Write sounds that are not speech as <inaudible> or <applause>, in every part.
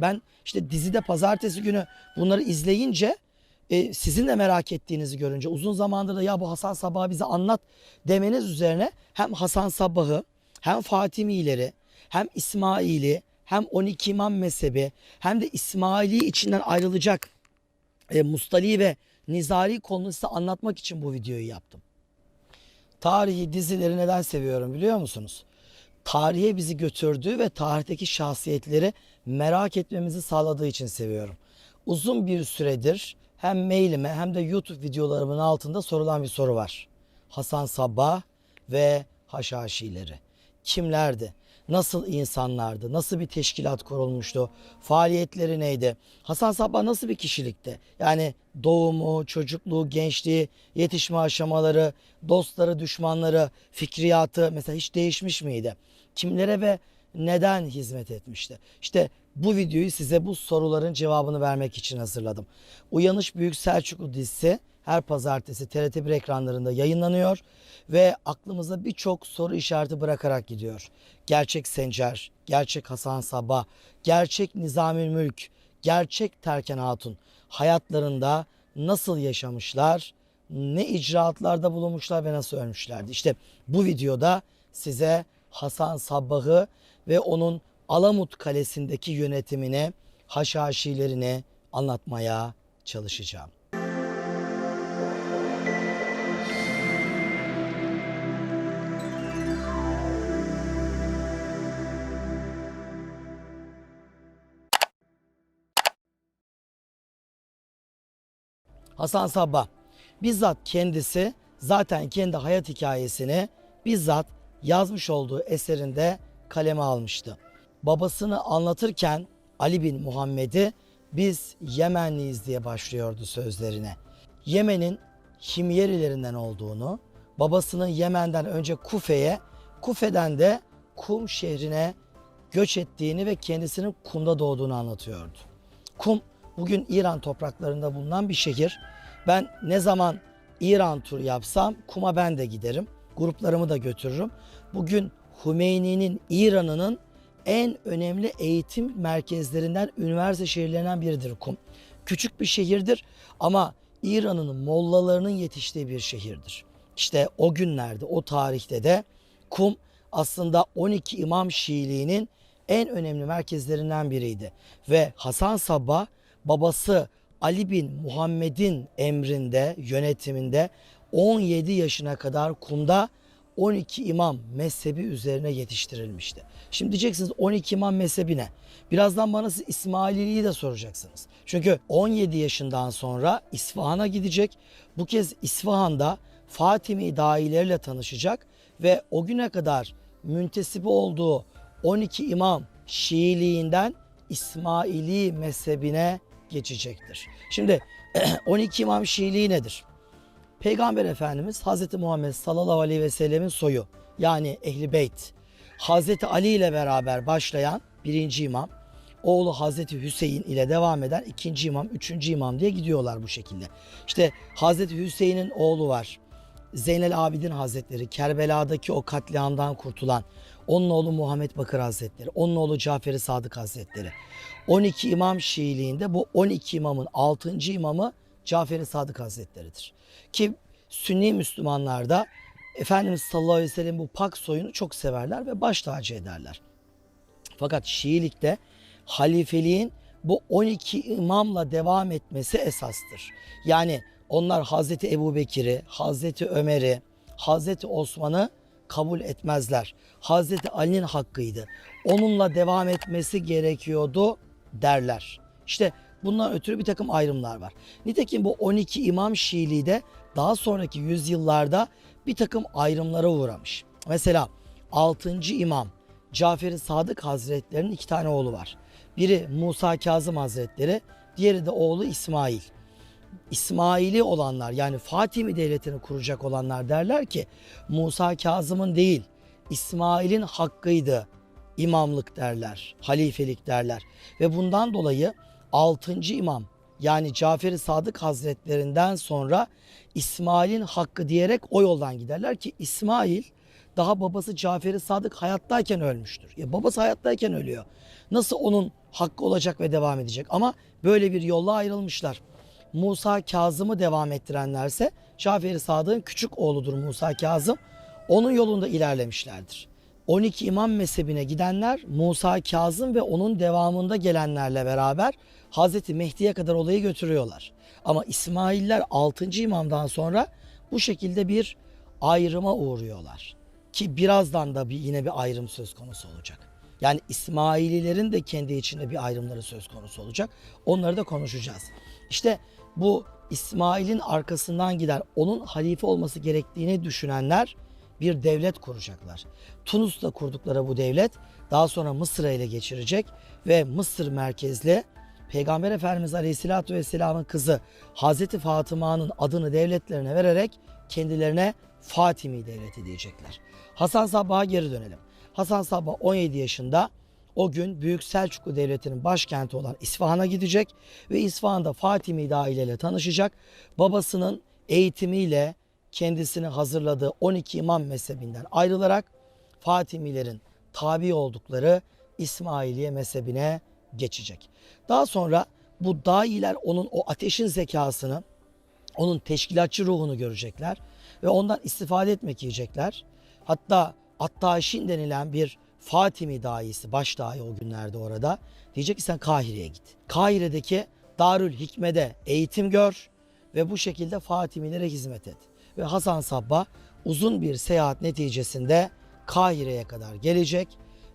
Ben işte dizide pazartesi günü bunları izleyince e, sizin de merak ettiğinizi görünce uzun zamandır da ya bu Hasan Sabah'ı bize anlat demeniz üzerine hem Hasan Sabah'ı hem Fatimileri hem İsmail'i hem 12 İmam mezhebi hem de İsmaili içinden ayrılacak e, Mustali ve Nizari konusunu size anlatmak için bu videoyu yaptım. Tarihi dizileri neden seviyorum biliyor musunuz? Tarihe bizi götürdüğü ve tarihteki şahsiyetleri merak etmemizi sağladığı için seviyorum. Uzun bir süredir hem mailime hem de YouTube videolarımın altında sorulan bir soru var. Hasan Sabbah ve Haşhaşileri. Kimlerdi? Nasıl insanlardı? Nasıl bir teşkilat kurulmuştu? Faaliyetleri neydi? Hasan Sabbah nasıl bir kişilikti? Yani doğumu, çocukluğu, gençliği, yetişme aşamaları, dostları, düşmanları, fikriyatı mesela hiç değişmiş miydi? Kimlere ve neden hizmet etmişti? İşte bu videoyu size bu soruların cevabını vermek için hazırladım. Uyanış Büyük Selçuklu dizisi her pazartesi TRT1 ekranlarında yayınlanıyor ve aklımıza birçok soru işareti bırakarak gidiyor. Gerçek Sencer, gerçek Hasan Sabah, gerçek Nizamül Mülk, gerçek Terken Hatun hayatlarında nasıl yaşamışlar, ne icraatlarda bulunmuşlar ve nasıl ölmüşlerdi. İşte bu videoda size Hasan Sabbah'ı ve onun Alamut Kalesi'ndeki yönetimini, haşhaşilerini anlatmaya çalışacağım. Hasan Sabbah bizzat kendisi zaten kendi hayat hikayesini bizzat yazmış olduğu eserinde kaleme almıştı. Babasını anlatırken Ali bin Muhammed'i biz Yemenliyiz diye başlıyordu sözlerine. Yemen'in Himyerilerinden olduğunu, babasının Yemen'den önce Kufe'ye, Kufe'den de Kum şehrine göç ettiğini ve kendisinin Kum'da doğduğunu anlatıyordu. Kum bugün İran topraklarında bulunan bir şehir. Ben ne zaman İran turu yapsam Kum'a ben de giderim. Gruplarımı da götürürüm. Bugün Hümeyni'nin İran'ının en önemli eğitim merkezlerinden, üniversite şehirlerinden biridir Kum. Küçük bir şehirdir ama İran'ın mollalarının yetiştiği bir şehirdir. İşte o günlerde, o tarihte de Kum aslında 12 İmam Şiiliğinin en önemli merkezlerinden biriydi. Ve Hasan Sabbah babası Ali bin Muhammed'in emrinde, yönetiminde 17 yaşına kadar Kum'da 12 imam mezhebi üzerine yetiştirilmişti. Şimdi diyeceksiniz 12 imam mezhebi ne? Birazdan bana siz İsmaililiği de soracaksınız. Çünkü 17 yaşından sonra İsfahan'a gidecek. Bu kez İsfahan'da Fatimi dahileriyle tanışacak ve o güne kadar müntesibi olduğu 12 imam Şiiliğinden İsmaili mezhebine geçecektir. Şimdi <clears throat> 12 imam Şiiliği nedir? Peygamber Efendimiz Hazreti Muhammed sallallahu aleyhi ve sellemin soyu yani Ehli Beyt. Hazreti Ali ile beraber başlayan birinci imam, oğlu Hazreti Hüseyin ile devam eden ikinci imam, üçüncü imam diye gidiyorlar bu şekilde. İşte Hazreti Hüseyin'in oğlu var. Zeynel Abidin Hazretleri, Kerbela'daki o katliamdan kurtulan, onun oğlu Muhammed Bakır Hazretleri, onun oğlu Cafer-i Sadık Hazretleri. 12 imam Şiiliğinde bu 12 imamın 6. imamı Cafer-i Sadık Hazretleri'dir. Ki Sünni Müslümanlar da Efendimiz sallallahu aleyhi ve sellem bu pak soyunu çok severler ve baş tacı ederler. Fakat Şiilikte halifeliğin bu 12 imamla devam etmesi esastır. Yani onlar Hazreti Ebu Bekir'i, Hazreti Ömer'i, Hazreti Osman'ı kabul etmezler. Hazreti Ali'nin hakkıydı. Onunla devam etmesi gerekiyordu derler. İşte bundan ötürü bir takım ayrımlar var. Nitekim bu 12 imam Şiiliği de daha sonraki yüzyıllarda bir takım ayrımlara uğramış. Mesela 6. imam Cafer-i Sadık Hazretleri'nin iki tane oğlu var. Biri Musa Kazım Hazretleri, diğeri de oğlu İsmail. İsmaili olanlar yani Fatimi devletini kuracak olanlar derler ki Musa Kazım'ın değil İsmail'in hakkıydı imamlık derler, halifelik derler. Ve bundan dolayı 6. imam yani Cafer-i Sadık Hazretlerinden sonra İsmail'in hakkı diyerek o yoldan giderler ki İsmail daha babası Cafer-i Sadık hayattayken ölmüştür. Ya babası hayattayken ölüyor. Nasıl onun hakkı olacak ve devam edecek. Ama böyle bir yolla ayrılmışlar. Musa Kazım'ı devam ettirenlerse Şafii Sadık'ın küçük oğludur Musa Kazım. Onun yolunda ilerlemişlerdir. 12 imam mezhebine gidenler Musa Kazım ve onun devamında gelenlerle beraber Hazreti Mehdi'ye kadar olayı götürüyorlar. Ama İsmailler 6. imamdan sonra bu şekilde bir ayrıma uğruyorlar. Ki birazdan da bir yine bir ayrım söz konusu olacak. Yani İsmaililerin de kendi içinde bir ayrımları söz konusu olacak. Onları da konuşacağız. İşte bu İsmail'in arkasından gider onun halife olması gerektiğini düşünenler bir devlet kuracaklar. Tunus'ta kurdukları bu devlet daha sonra Mısır'a ele geçirecek ve Mısır merkezli Peygamber Efendimiz Aleyhisselatü Vesselam'ın kızı Hazreti Fatıma'nın adını devletlerine vererek kendilerine Fatimi devleti diyecekler. Hasan Sabbah'a geri dönelim. Hasan Sabbah 17 yaşında o gün Büyük Selçuklu Devleti'nin başkenti olan İsfahan'a gidecek ve İsfahan'da Fatimi aileyle tanışacak. Babasının eğitimiyle kendisini hazırladığı 12 imam mezhebinden ayrılarak Fatimilerin tabi oldukları İsmailiye mezhebine geçecek. Daha sonra bu dahiler onun o ateşin zekasını, onun teşkilatçı ruhunu görecekler ve ondan istifade etmek yiyecekler. Hatta Attaşin denilen bir Fatimi dahisi, baş dahi o günlerde orada. Diyecek ki sen Kahire'ye git. Kahire'deki Darül Hikme'de eğitim gör ve bu şekilde Fatimilere hizmet et. Ve Hasan Sabbah uzun bir seyahat neticesinde Kahire'ye kadar gelecek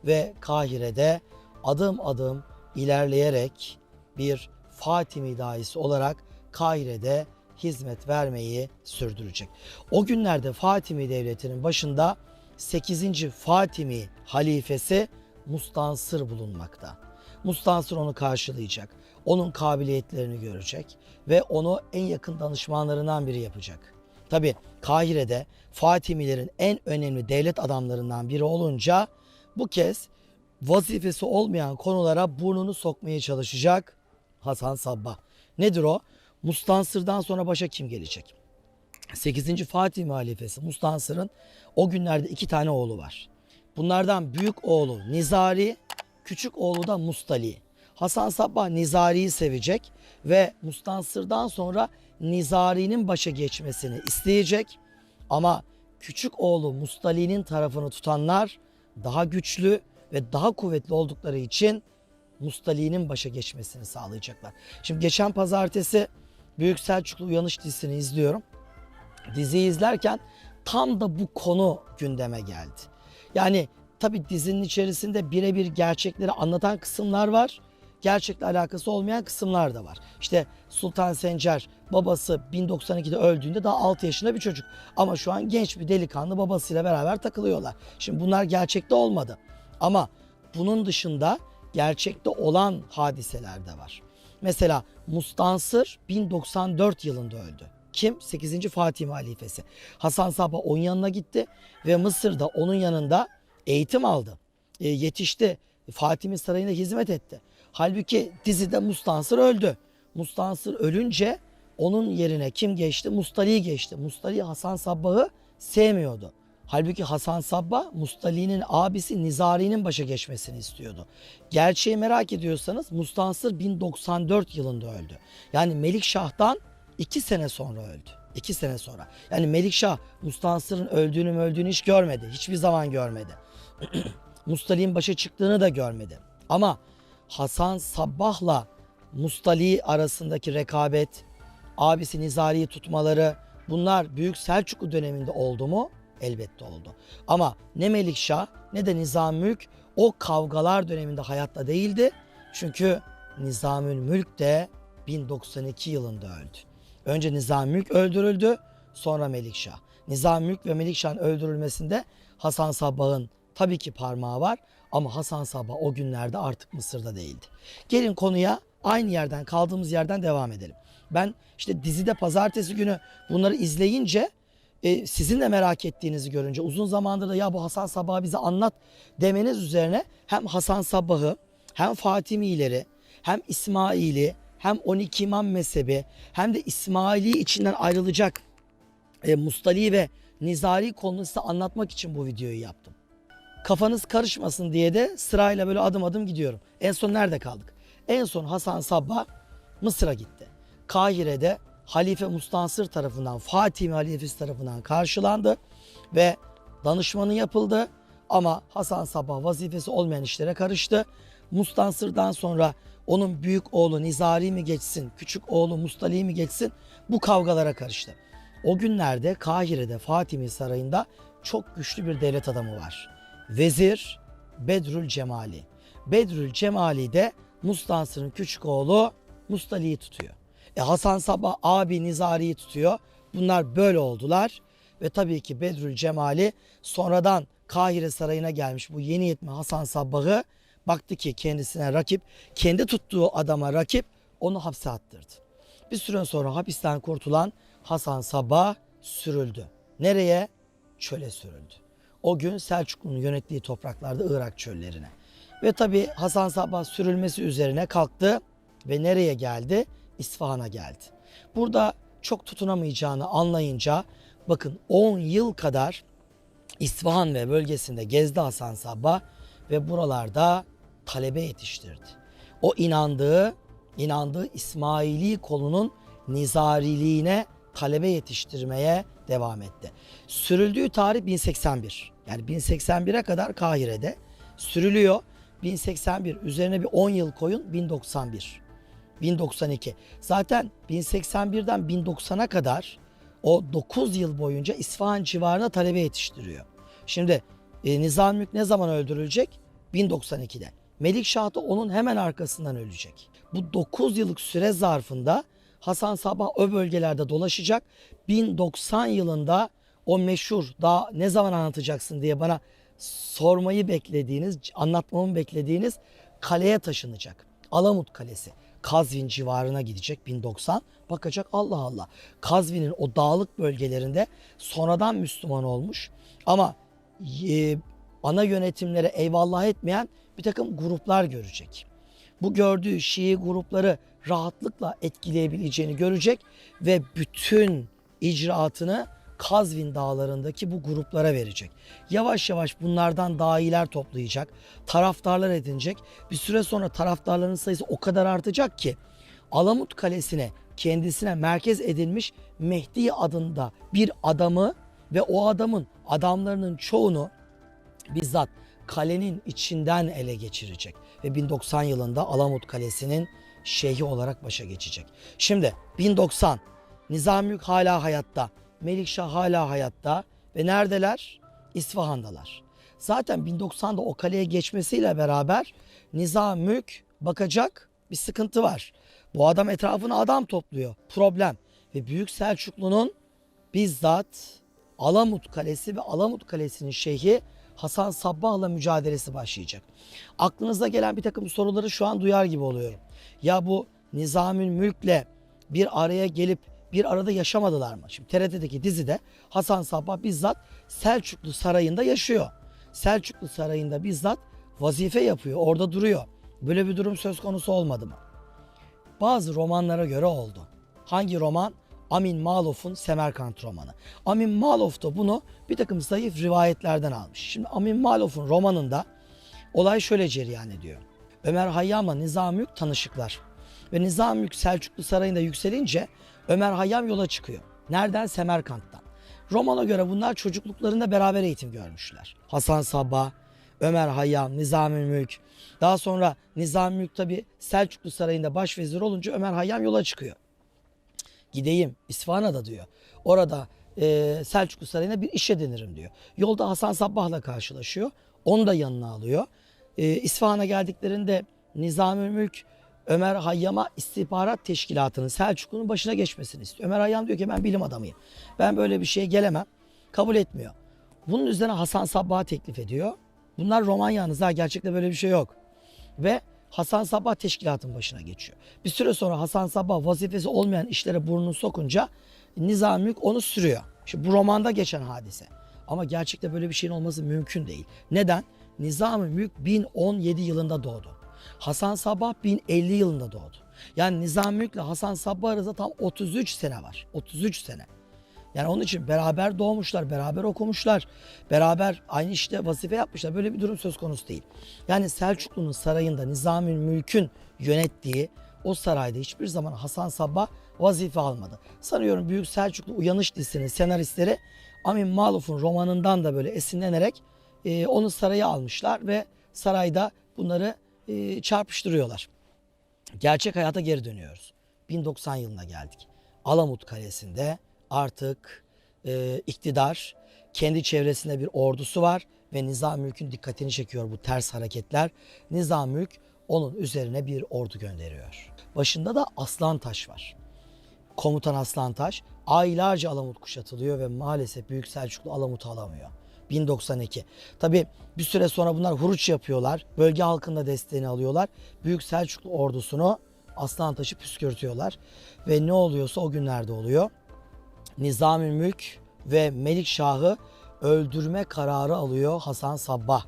ve Kahire'de adım adım ilerleyerek bir Fatimi dahisi olarak Kahire'de hizmet vermeyi sürdürecek. O günlerde Fatimi Devleti'nin başında 8. Fatimi halifesi Mustansır bulunmakta. Mustansır onu karşılayacak. Onun kabiliyetlerini görecek ve onu en yakın danışmanlarından biri yapacak. Tabi Kahire'de Fatimilerin en önemli devlet adamlarından biri olunca bu kez vazifesi olmayan konulara burnunu sokmaya çalışacak Hasan Sabbah. Nedir o? Mustansır'dan sonra başa kim gelecek? 8. Fatih halifesi Mustansır'ın o günlerde iki tane oğlu var. Bunlardan büyük oğlu Nizari, küçük oğlu da Mustali. Hasan Sabbah Nizari'yi sevecek ve Mustansır'dan sonra Nizari'nin başa geçmesini isteyecek. Ama küçük oğlu Mustali'nin tarafını tutanlar daha güçlü ve daha kuvvetli oldukları için Mustali'nin başa geçmesini sağlayacaklar. Şimdi geçen pazartesi Büyük Selçuklu Uyanış dizisini izliyorum. Diziyi izlerken tam da bu konu gündeme geldi. Yani tabi dizinin içerisinde birebir gerçekleri anlatan kısımlar var. Gerçekle alakası olmayan kısımlar da var. İşte Sultan Sencer babası 1092'de öldüğünde daha 6 yaşında bir çocuk. Ama şu an genç bir delikanlı babasıyla beraber takılıyorlar. Şimdi bunlar gerçekte olmadı. Ama bunun dışında gerçekte olan hadiseler de var. Mesela Mustansır 1094 yılında öldü. Kim? 8. Fatih halifesi. Hasan Sabbah onun yanına gitti ve Mısır'da onun yanında eğitim aldı. E, yetişti. Fatih'in sarayında hizmet etti. Halbuki dizide Mustansır öldü. Mustansır ölünce onun yerine kim geçti? Mustali geçti. Mustali Hasan Sabbah'ı sevmiyordu. Halbuki Hasan Sabbah Mustali'nin abisi Nizari'nin başa geçmesini istiyordu. Gerçeği merak ediyorsanız Mustansır 1094 yılında öldü. Yani Melikşah'tan iki sene sonra öldü. İki sene sonra. Yani Melikşah Mustansır'ın öldüğünü öldüğünü hiç görmedi. Hiçbir zaman görmedi. <clears throat> Mustali'nin başa çıktığını da görmedi. Ama Hasan Sabbah'la Mustali arasındaki rekabet, abisi Nizari'yi tutmaları bunlar Büyük Selçuklu döneminde oldu mu? Elbette oldu. Ama ne Melikşah ne de Nizamülk o kavgalar döneminde hayatta değildi. Çünkü Nizamül Mülk de 1092 yılında öldü. Önce Nizamülk öldürüldü, sonra Melikşah. Nizamülk ve Melikşah'ın öldürülmesinde Hasan Sabbah'ın tabii ki parmağı var ama Hasan Sabbah o günlerde artık Mısır'da değildi. Gelin konuya aynı yerden kaldığımız yerden devam edelim. Ben işte dizide pazartesi günü bunları izleyince e, sizin de merak ettiğinizi görünce uzun zamandır da ya bu Hasan Sabbah'ı bize anlat demeniz üzerine hem Hasan Sabbah'ı hem Fatimileri hem İsmail'i hem 12 imam mezhebi hem de İsmaili içinden ayrılacak e, Mustali ve Nizari konusunu anlatmak için bu videoyu yaptım. Kafanız karışmasın diye de sırayla böyle adım adım gidiyorum. En son nerede kaldık? En son Hasan Sabbah Mısır'a gitti. Kahire'de Halife Mustansır tarafından, Fatih halifesi tarafından karşılandı ve danışmanı yapıldı. Ama Hasan Sabbah vazifesi olmayan işlere karıştı. Mustansır'dan sonra onun büyük oğlu Nizari mi geçsin, küçük oğlu Mustali mi geçsin bu kavgalara karıştı. O günlerde Kahire'de Fatimi Sarayı'nda çok güçlü bir devlet adamı var. Vezir Bedrül Cemali. Bedrül Cemali de Mustansır'ın küçük oğlu Mustali'yi tutuyor. E Hasan Sabbah abi Nizari'yi tutuyor. Bunlar böyle oldular. Ve tabii ki Bedrül Cemali sonradan Kahire Sarayı'na gelmiş bu yeni yetme Hasan Sabbah'ı baktı ki kendisine rakip, kendi tuttuğu adama rakip onu hapse attırdı. Bir süre sonra hapisten kurtulan Hasan Sabbah sürüldü. Nereye? Çöle sürüldü. O gün Selçuklu'nun yönettiği topraklarda Irak çöllerine. Ve tabi Hasan Sabbah sürülmesi üzerine kalktı ve nereye geldi? İsfahan'a geldi. Burada çok tutunamayacağını anlayınca bakın 10 yıl kadar İsfahan ve bölgesinde gezdi Hasan Sabbah ve buralarda talebe yetiştirdi. O inandığı, inandığı İsmaili kolunun nizariliğine talebe yetiştirmeye devam etti. Sürüldüğü tarih 1081. Yani 1081'e kadar Kahire'de sürülüyor. 1081 üzerine bir 10 yıl koyun 1091. 1092. Zaten 1081'den 1090'a kadar o 9 yıl boyunca İsfahan civarına talebe yetiştiriyor. Şimdi e, Nizam Mülk ne zaman öldürülecek? 1092'de. Melikşah da onun hemen arkasından ölecek. Bu 9 yıllık süre zarfında Hasan Sabah o bölgelerde dolaşacak. 1090 yılında o meşhur daha ne zaman anlatacaksın diye bana sormayı beklediğiniz, anlatmamı beklediğiniz kaleye taşınacak. Alamut Kalesi. Kazvin civarına gidecek 1090. Bakacak Allah Allah. Kazvin'in o dağlık bölgelerinde sonradan Müslüman olmuş. Ama e, ana yönetimlere eyvallah etmeyen bir takım gruplar görecek. Bu gördüğü Şii grupları rahatlıkla etkileyebileceğini görecek ve bütün icraatını Kazvin dağlarındaki bu gruplara verecek. Yavaş yavaş bunlardan dahiler toplayacak, taraftarlar edinecek. Bir süre sonra taraftarların sayısı o kadar artacak ki Alamut Kalesi'ne kendisine merkez edilmiş Mehdi adında bir adamı ve o adamın adamlarının çoğunu bizzat kalenin içinden ele geçirecek. Ve 1090 yılında Alamut Kalesi'nin şeyhi olarak başa geçecek. Şimdi 1090 Nizamülk hala hayatta. Melikşah hala hayatta ve neredeler? İsfahan'dalar. Zaten 1090'da o kaleye geçmesiyle beraber Nizam Mülk bakacak bir sıkıntı var. Bu adam etrafına adam topluyor. Problem. Ve Büyük Selçuklu'nun bizzat Alamut Kalesi ve Alamut Kalesi'nin şeyhi Hasan Sabbah'la mücadelesi başlayacak. Aklınıza gelen bir takım soruları şu an duyar gibi oluyorum. Ya bu Nizamül Mülk'le bir araya gelip bir arada yaşamadılar mı? Şimdi TRT'deki dizide Hasan Sabbah bizzat Selçuklu Sarayı'nda yaşıyor. Selçuklu Sarayı'nda bizzat vazife yapıyor, orada duruyor. Böyle bir durum söz konusu olmadı mı? Bazı romanlara göre oldu. Hangi roman? Amin Malof'un Semerkant romanı. Amin Malof da bunu bir takım zayıf rivayetlerden almış. Şimdi Amin Malof'un romanında olay şöyle cereyan ediyor. Ömer Hayyam'la Nizam Mülk tanışıklar. Ve Nizam Mülk Selçuklu Sarayı'nda yükselince Ömer Hayyam yola çıkıyor. Nereden? Semerkant'tan. Romana göre bunlar çocukluklarında beraber eğitim görmüşler. Hasan Sabbah, Ömer Hayyam, Nizami Mülk. Daha sonra Nizami Mülk tabi Selçuklu Sarayı'nda başvezir olunca Ömer Hayyam yola çıkıyor. Gideyim İsfahan'a diyor. Orada e, Selçuklu Sarayı'na bir iş edinirim diyor. Yolda Hasan Sabbah'la karşılaşıyor. Onu da yanına alıyor. E, İsfahan'a geldiklerinde Nizami Mülk Ömer Hayyam'a istihbarat teşkilatının Selçuklu'nun başına geçmesini istiyor. Ömer Hayyam diyor ki ben bilim adamıyım. Ben böyle bir şeye gelemem. Kabul etmiyor. Bunun üzerine Hasan Sabbah'a teklif ediyor. Bunlar roman yalnız ha gerçekte böyle bir şey yok. Ve Hasan Sabbah teşkilatın başına geçiyor. Bir süre sonra Hasan Sabbah vazifesi olmayan işlere burnunu sokunca Nizam Mülk onu sürüyor. Şimdi bu romanda geçen hadise. Ama gerçekte böyle bir şeyin olması mümkün değil. Neden? Nizam-ı Mülk 1017 yılında doğdu. Hasan Sabbah 1050 yılında doğdu. Yani Nizam Mülk ile Hasan Sabbah arasında tam 33 sene var. 33 sene. Yani onun için beraber doğmuşlar, beraber okumuşlar, beraber aynı işte vazife yapmışlar. Böyle bir durum söz konusu değil. Yani Selçuklu'nun sarayında Nizami Mülk'ün yönettiği o sarayda hiçbir zaman Hasan Sabbah vazife almadı. Sanıyorum Büyük Selçuklu Uyanış dizisinin senaristleri Amin Maluf'un romanından da böyle esinlenerek e, onu saraya almışlar ve sarayda bunları e, çarpıştırıyorlar. Gerçek hayata geri dönüyoruz. 1090 yılına geldik. Alamut Kalesi'nde artık e, iktidar kendi çevresinde bir ordusu var ve Nizam Mülk'ün dikkatini çekiyor bu ters hareketler. Nizam Mülk onun üzerine bir ordu gönderiyor. Başında da Aslantaş var. Komutan Aslantaş aylarca Alamut kuşatılıyor ve maalesef Büyük Selçuklu Alamut'u alamıyor. 1092. Tabi bir süre sonra bunlar huruç yapıyorlar. Bölge halkının da desteğini alıyorlar. Büyük Selçuklu ordusunu Aslantaş'ı püskürtüyorlar. Ve ne oluyorsa o günlerde oluyor. Nizami Mülk ve Melikşah'ı öldürme kararı alıyor Hasan Sabbah.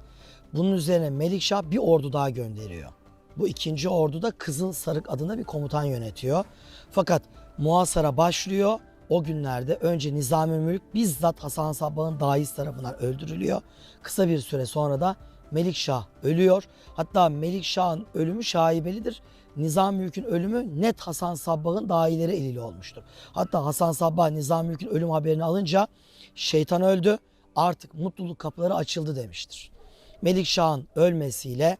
Bunun üzerine Melikşah bir ordu daha gönderiyor. Bu ikinci ordu da Kızıl Sarık adında bir komutan yönetiyor. Fakat muhasara başlıyor. O günlerde önce Nizami Mülk bizzat Hasan Sabbah'ın daiz tarafından öldürülüyor. Kısa bir süre sonra da Melikşah ölüyor. Hatta Melikşah'ın ölümü şaibelidir. Nizam Mülk'ün ölümü net Hasan Sabbah'ın dahileri eliyle olmuştur. Hatta Hasan Sabbah Nizam Mülk'ün ölüm haberini alınca şeytan öldü artık mutluluk kapıları açıldı demiştir. Melikşah'ın ölmesiyle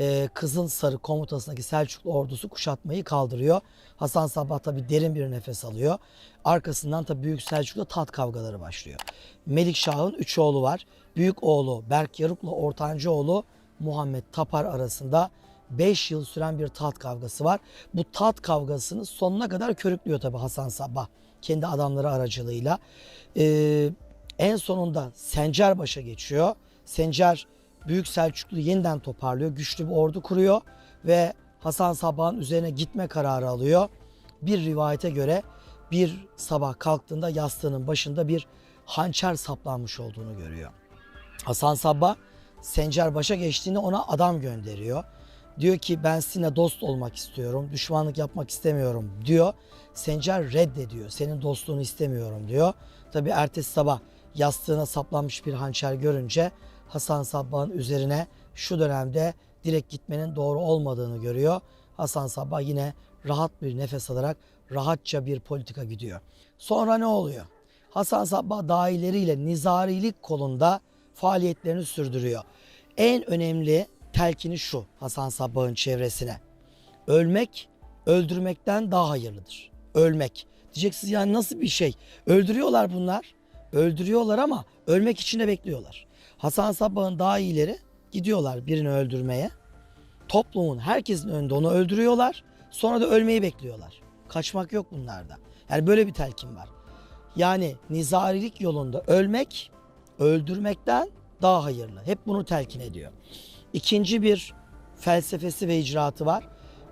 e, Kızıl Sarı komutasındaki Selçuklu ordusu kuşatmayı kaldırıyor. Hasan Sabbah tabi derin bir nefes alıyor. Arkasından tabi Büyük Selçuklu'da tat kavgaları başlıyor. Melikşah'ın üç oğlu var. Büyük oğlu Berk Yaruk'la ortancı oğlu Muhammed Tapar arasında 5 yıl süren bir taht kavgası var. Bu taht kavgasını sonuna kadar körüklüyor tabi Hasan Sabbah kendi adamları aracılığıyla. Ee, en sonunda Sencer başa geçiyor. Sencer Büyük Selçuklu yeniden toparlıyor. Güçlü bir ordu kuruyor ve Hasan Sabbah'ın üzerine gitme kararı alıyor. Bir rivayete göre bir sabah kalktığında yastığının başında bir hançer saplanmış olduğunu görüyor. Hasan Sabbah Sencer başa geçtiğinde ona adam gönderiyor. Diyor ki ben sizinle dost olmak istiyorum, düşmanlık yapmak istemiyorum diyor. Sencer reddediyor, senin dostluğunu istemiyorum diyor. Tabi ertesi sabah yastığına saplanmış bir hançer görünce Hasan Sabbah'ın üzerine şu dönemde direkt gitmenin doğru olmadığını görüyor. Hasan Sabbah yine rahat bir nefes alarak rahatça bir politika gidiyor. Sonra ne oluyor? Hasan Sabbah dahileriyle nizarilik kolunda faaliyetlerini sürdürüyor. En önemli telkini şu Hasan Sabbah'ın çevresine. Ölmek öldürmekten daha hayırlıdır. Ölmek. Diyeceksiniz yani nasıl bir şey? Öldürüyorlar bunlar. Öldürüyorlar ama ölmek için de bekliyorlar. Hasan Sabbah'ın daha iyileri gidiyorlar birini öldürmeye. Toplumun herkesin önünde onu öldürüyorlar. Sonra da ölmeyi bekliyorlar. Kaçmak yok bunlarda. Yani böyle bir telkin var. Yani nizarilik yolunda ölmek öldürmekten daha hayırlı. Hep bunu telkin ediyor. İkinci bir felsefesi ve icraatı var.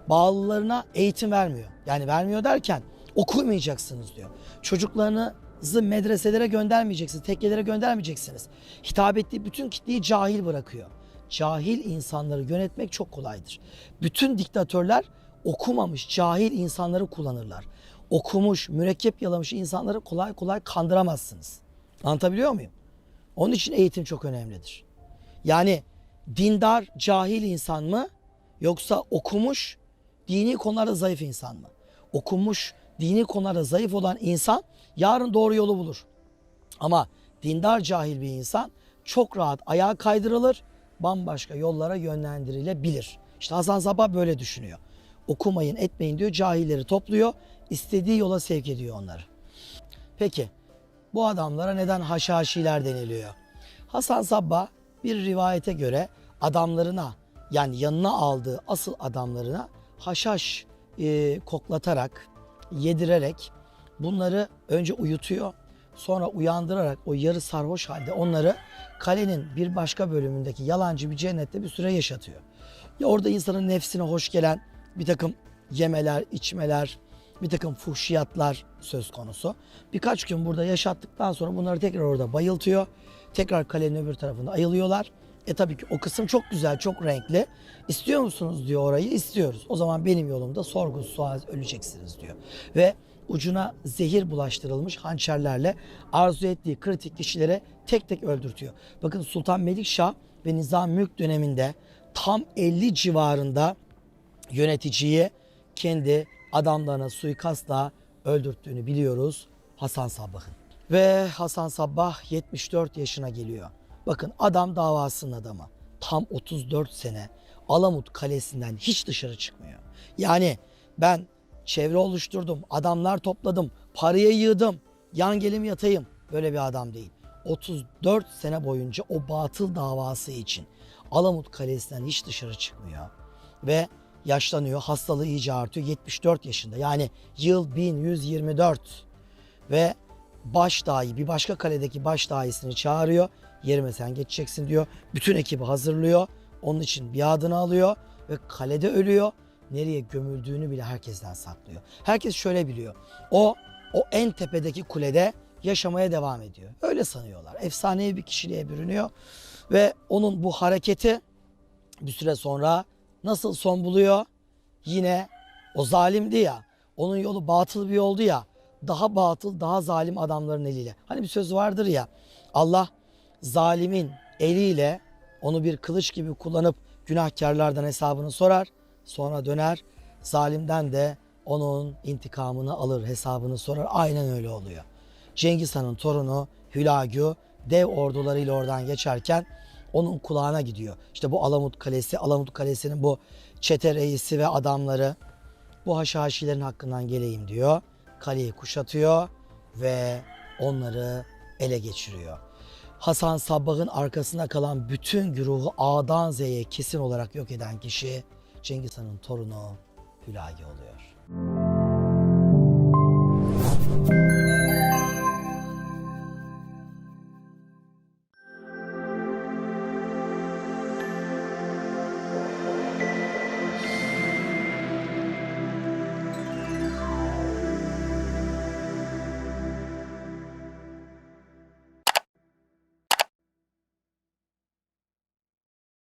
Bağlılarına eğitim vermiyor. Yani vermiyor derken okumayacaksınız diyor. Çocuklarınızı medreselere göndermeyeceksiniz, tekkelere göndermeyeceksiniz. Hitap ettiği bütün kitleyi cahil bırakıyor. Cahil insanları yönetmek çok kolaydır. Bütün diktatörler okumamış, cahil insanları kullanırlar. Okumuş, mürekkep yalamış insanları kolay kolay kandıramazsınız. Anlatabiliyor muyum? Onun için eğitim çok önemlidir. Yani dindar, cahil insan mı yoksa okumuş, dini konularda zayıf insan mı? Okumuş, dini konularda zayıf olan insan yarın doğru yolu bulur. Ama dindar cahil bir insan çok rahat ayağa kaydırılır, bambaşka yollara yönlendirilebilir. İşte Hasan Sabbah böyle düşünüyor. Okumayın, etmeyin diyor, cahilleri topluyor, istediği yola sevk ediyor onları. Peki bu adamlara neden haşhaşiler deniliyor? Hasan Sabbah bir rivayete göre adamlarına yani yanına aldığı asıl adamlarına haşhaş e, koklatarak, yedirerek bunları önce uyutuyor. Sonra uyandırarak o yarı sarhoş halde onları kalenin bir başka bölümündeki yalancı bir cennette bir süre yaşatıyor. Ya orada insanın nefsine hoş gelen bir takım yemeler, içmeler, bir takım fuhşiyatlar söz konusu. Birkaç gün burada yaşattıktan sonra bunları tekrar orada bayıltıyor. Tekrar kalenin öbür tarafında ayılıyorlar. E tabii ki o kısım çok güzel, çok renkli. İstiyor musunuz diyor orayı. İstiyoruz. O zaman benim yolumda sorgusuz sual öleceksiniz diyor. Ve ucuna zehir bulaştırılmış hançerlerle arzu ettiği kritik kişilere tek tek öldürtüyor. Bakın Sultan Melikşah ve Nizam Mülk döneminde tam 50 civarında yöneticiyi kendi adamlarına suikastla öldürttüğünü biliyoruz Hasan Sabbah'ın. Ve Hasan Sabbah 74 yaşına geliyor. Bakın adam davasının adamı. Tam 34 sene Alamut Kalesi'nden hiç dışarı çıkmıyor. Yani ben çevre oluşturdum, adamlar topladım, parayı yığdım, yan gelim yatayım. Böyle bir adam değil. 34 sene boyunca o batıl davası için Alamut Kalesi'nden hiç dışarı çıkmıyor. Ve yaşlanıyor, hastalığı iyice artıyor. 74 yaşında yani yıl 1124 ve baş dahi bir başka kaledeki baş dahisini çağırıyor. Yerime sen geçeceksin diyor. Bütün ekibi hazırlıyor. Onun için bir adını alıyor ve kalede ölüyor. Nereye gömüldüğünü bile herkesten saklıyor. Herkes şöyle biliyor. O o en tepedeki kulede yaşamaya devam ediyor. Öyle sanıyorlar. Efsanevi bir kişiliğe bürünüyor ve onun bu hareketi bir süre sonra nasıl son buluyor? Yine o zalimdi ya. Onun yolu batıl bir yoldu ya. Daha batıl, daha zalim adamların eliyle. Hani bir söz vardır ya. Allah zalimin eliyle onu bir kılıç gibi kullanıp günahkarlardan hesabını sorar. Sonra döner. Zalimden de onun intikamını alır, hesabını sorar. Aynen öyle oluyor. Cengiz Han'ın torunu Hülagü dev ordularıyla oradan geçerken onun kulağına gidiyor. İşte bu Alamut Kalesi, Alamut Kalesi'nin bu çete reisi ve adamları bu haşhaşilerin hakkından geleyim diyor. Kaleyi kuşatıyor ve onları ele geçiriyor. Hasan Sabbah'ın arkasında kalan bütün güruhu A'dan Z'ye kesin olarak yok eden kişi Cengiz Han'ın torunu Hülagi oluyor.